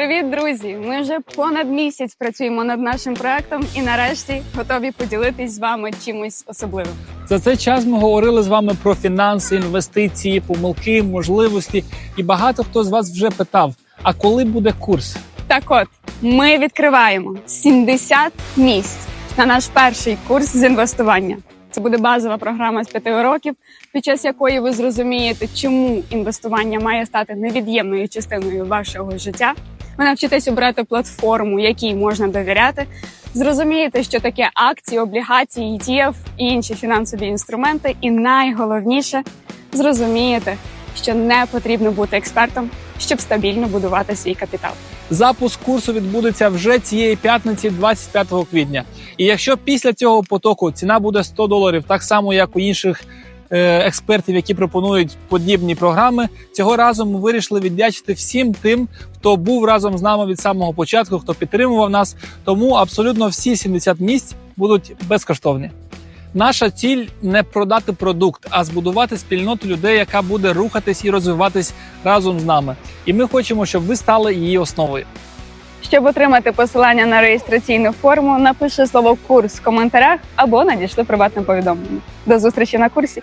Привіт, друзі! Ми вже понад місяць працюємо над нашим проектом і нарешті готові поділитись з вами чимось особливим. За цей час ми говорили з вами про фінанси, інвестиції, помилки, можливості. І багато хто з вас вже питав: а коли буде курс? Так от ми відкриваємо 70 місць на наш перший курс з інвестування. Це буде базова програма з п'яти уроків, під час якої ви зрозумієте, чому інвестування має стати невід'ємною частиною вашого життя. Ви навчитесь обрати платформу, якій можна довіряти. Зрозумієте, що таке акції, облігації, ETF і інші фінансові інструменти. І найголовніше зрозумієте, що не потрібно бути експертом, щоб стабільно будувати свій капітал. Запуск курсу відбудеться вже цієї п'ятниці, 25 квітня. І якщо після цього потоку ціна буде 100 доларів, так само як у інших експертів, які пропонують подібні програми, цього разу ми вирішили віддячити всім тим, хто був разом з нами від самого початку, хто підтримував нас. Тому абсолютно всі 70 місць будуть безкоштовні. Наша ціль не продати продукт, а збудувати спільноту людей, яка буде рухатись і розвиватись разом з нами. І ми хочемо, щоб ви стали її основою. Щоб отримати посилання на реєстраційну форму, напиши слово курс в коментарях або надійшли приватне повідомлення. До зустрічі на курсі.